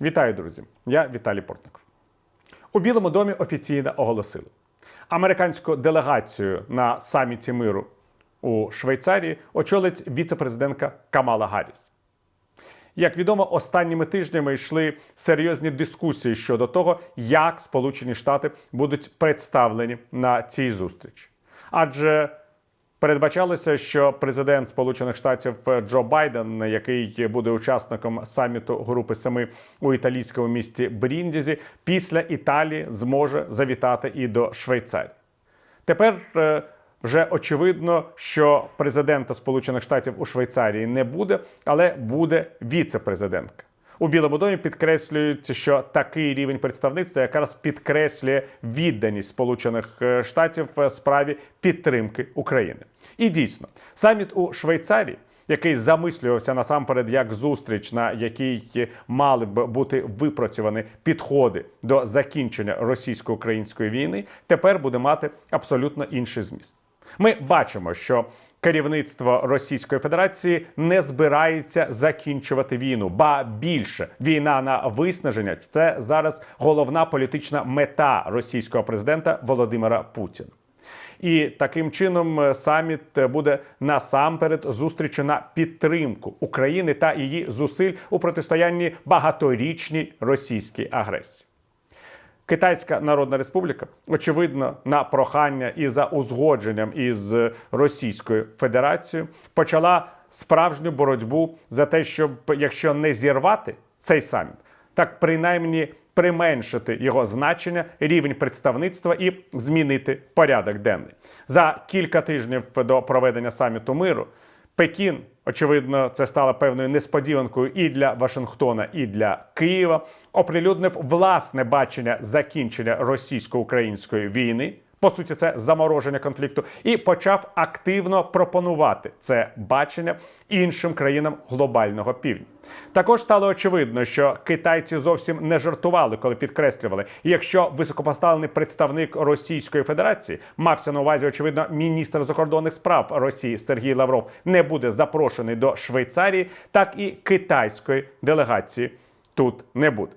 Вітаю, друзі! Я Віталій Портников. У Білому домі офіційно оголосили американську делегацію на саміті миру у Швейцарії очолить віце-президентка Камала Гарріс. Як відомо, останніми тижнями йшли серйозні дискусії щодо того, як Сполучені Штати будуть представлені на цій зустрічі. Адже передбачалося, що президент Сполучених Штатів Джо Байден, який буде учасником саміту Групи Семи у італійському місті Бріндізі, після Італії зможе завітати і до Швейцарії. Тепер е, вже очевидно, що президента Сполучених Штатів у Швейцарії не буде, але буде віце-президентка. У Білому домі підкреслюють, що такий рівень представництва якраз підкреслює відданість Сполучених е, Штатів е, справі підтримки України. І дійсно, саміт у Швейцарії. Який замислювався насамперед як зустріч, на якій мали б бути випрацьовані підходи до закінчення російсько-української війни, тепер буде мати абсолютно інший зміст. Ми бачимо, що керівництво Російської Федерації не збирається закінчувати війну, ба більше війна на виснаження це зараз головна політична мета російського президента Володимира Путіна. І таким чином е, саміт буде насамперед зустрічю на підтримку України та її зусиль у протистоянні багаторічній російській агресії. Китайська Народна Республіка, очевидно, на прохання і за узгодженням із Російською Федерацією почала справжню боротьбу за те, щоб якщо не зірвати цей саміт, так принаймні применшити його значення, рівень представництва і змінити порядок денний за кілька тижнів до проведення саміту миру. Пекін, очевидно, це стало певною несподіванкою і для Вашингтона, і для Києва. Оприлюднив власне бачення закінчення російсько-української війни. По суті, це замороження конфлікту, і почав активно пропонувати це бачення іншим країнам глобального півдня. Також стало очевидно, що китайці зовсім не жартували, коли підкреслювали, якщо високопоставлений представник Російської Федерації мався на увазі, очевидно, міністр закордонних справ Росії Сергій Лавров не буде запрошений до Швейцарії, так і китайської делегації тут не буде.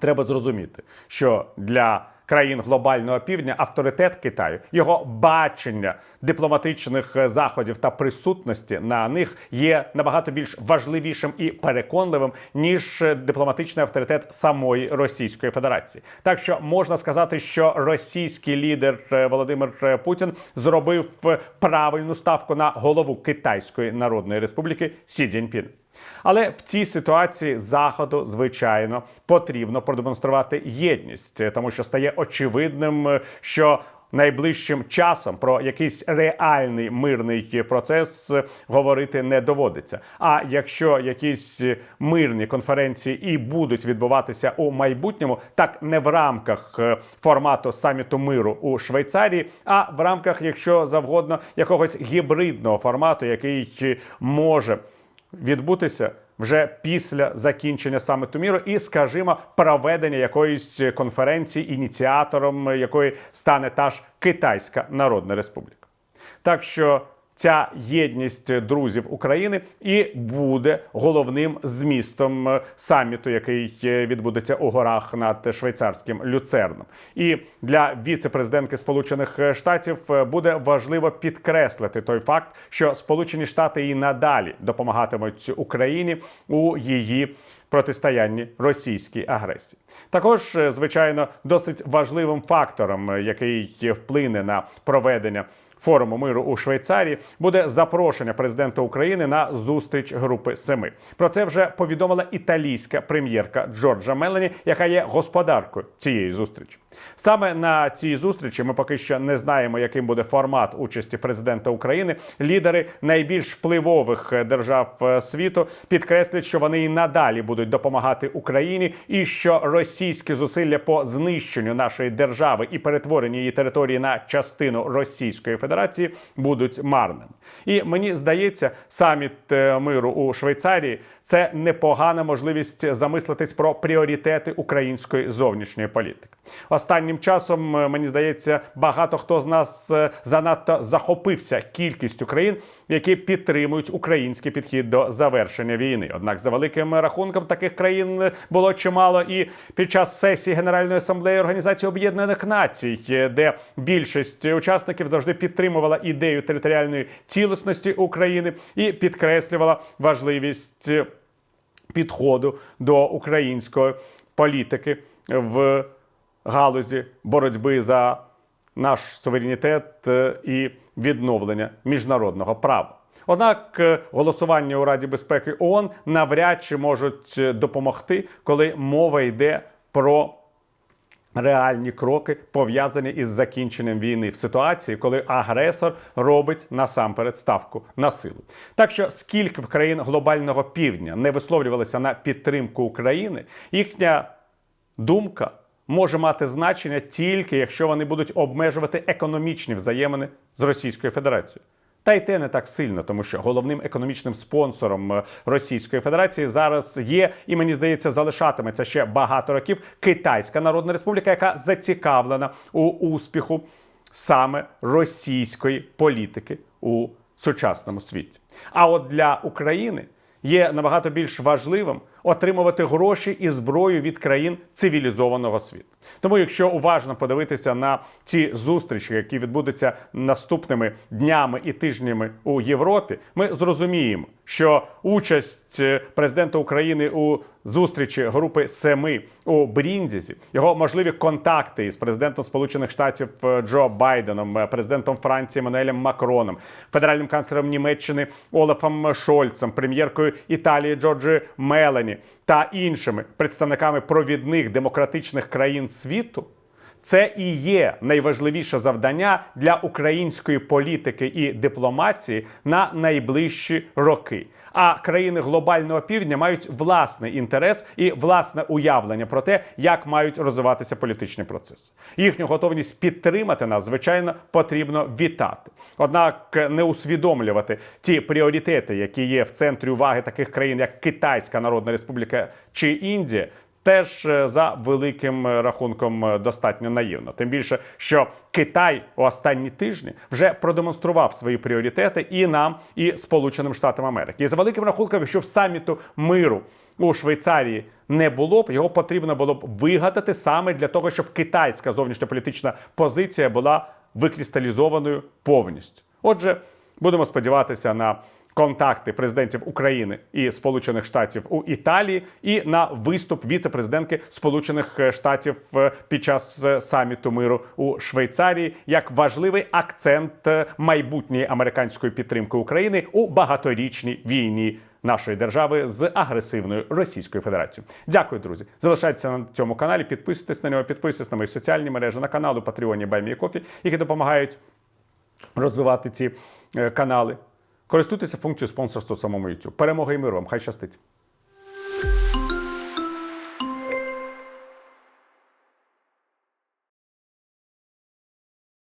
Треба зрозуміти, що для країн глобального півдня авторитет Китаю, його бачення дипломатичних е, заходів та присутності на них є набагато більш важливішим і переконливим ніж е, дипломатичний авторитет самої Російської Федерації. Так що можна сказати, що російський лідер е, Володимир Путін зробив правильну ставку на голову Китайської Народної Республіки Сі Цзіньпін. Але в цій ситуації заходу, звичайно, потрібно продемонструвати єдність, тому що стає очевидним, е, що найближчим часом про якийсь реальний мирний процес е, говорити не доводиться. А якщо якісь е, мирні конференції і будуть відбуватися у майбутньому, так не в рамках формату саміту миру у Швейцарії, а в рамках, якщо завгодно, якогось гібридного формату, який може відбутися вже після закінчення саміту міру, і, скажімо, проведення якоїсь конференції, ініціатором якої стане та ж Китайська Народна Республіка. Так що ця єдність друзів України і буде головним змістом е, саміту, який е, відбудеться у горах над швейцарським люцерном. І для віце-президентки Сполучених Штатів е, буде важливо підкреслити той факт, що Сполучені Штати і надалі допомагатимуть Україні у її протистоянні російській агресії. Також, звичайно, досить важливим фактором, який вплине на проведення. Форуму миру у Швейцарії буде запрошення президента України на зустріч групи Семи. Про це вже повідомила італійська прем'єрка Джорджа Мелані, яка є господаркою цієї зустрічі. Саме на цій зустрічі ми поки що не знаємо, яким буде формат участі президента України. Лідери найбільш впливових держав е, світу підкреслять, що вони і надалі будуть допомагати Україні, і що російські зусилля по знищенню нашої держави і перетворенню її території на частину Російської Федерації Федерації будуть марними. І мені здається, саміт е, миру у Швейцарії це непогана можливість замислитись про пріоритети української зовнішньої політики. Останнім часом е, мені здається, багато хто з нас е, занадто захопився кількістю країн, які підтримують український підхід до завершення війни. Однак, за великим рахунком, таких країн було чимало і під час сесії Генеральної асамблеї Організації Об'єднаних Націй, де більшість учасників завжди підтримувала ідею територіальної цілісності України і підкреслювала важливість е, підходу до української політики в галузі боротьби за наш суверенітет е, і відновлення міжнародного права. Однак е, голосування у Раді безпеки ООН навряд чи можуть допомогти, коли мова йде про реальні кроки пов'язані із закінченням війни в ситуації, коли агресор робить насамперед ставку на силу. Так що скільки б країн глобального півдня не висловлювалися на підтримку України, їхня думка може мати значення тільки якщо вони будуть обмежувати економічні взаємини з Російською Федерацією. Та й те не так сильно, тому що головним економічним спонсором е, Російської Федерації зараз є, і мені здається, залишатиметься ще багато років Китайська Народна Республіка, яка зацікавлена у успіху саме російської політики у сучасному світі. А от для України є набагато більш важливим отримувати гроші і зброю від країн цивілізованого світу. Тому, якщо уважно подивитися на ці зустрічі, які відбудуться наступними днями і тижнями у Європі, ми зрозуміємо, що участь е, президента України у зустрічі групи Семи у Бріндізі, його можливі контакти із президентом Сполучених Штатів е, Джо Байденом, е, президентом Франції Еммануелем Макроном, федеральним канцлером Німеччини Олафом Шольцем, прем'єркою Італії Джорджі Мелані та іншими представниками провідних демократичних країн світу. Це і є найважливіше завдання для української політики і дипломатії на найближчі роки. А країни глобального півдня мають власний інтерес і власне уявлення про те, як мають розвиватися політичні процеси. Їхню готовність підтримати нас, звичайно, потрібно вітати. Однак не усвідомлювати ті пріоритети, які є в центрі уваги таких країн, як Китайська Народна Республіка чи Індія. Теж е, за великим е, рахунком е, достатньо наївно. Тим більше, що Китай у останні тижні вже продемонстрував свої пріоритети і нам, і Сполученим Штатам Америки. І за великим рахунком, якщо саміту миру у Швейцарії не було б, його потрібно було б вигадати саме для того, щоб китайська зовнішньополітична позиція була викристалізованою повністю. Отже, будемо сподіватися на контакти президентів України і Сполучених Штатів у Італії і на виступ віце-президентки Сполучених Штатів е, під час е, саміту миру у Швейцарії як важливий акцент е, майбутньої американської підтримки України у багаторічній війні. Нашої держави з агресивною Російською Федерацією. Дякую, друзі. Залишайтеся на цьому каналі, підписуйтесь на нього, підписуйтесь на мої соціальні мережі, на канал у Патреоні Баймі Кофі, які допомагають розвивати ці е, канали. Користуйтеся функцією спонсорства в самому YouTube. Перемоги і миру вам. Хай щастить.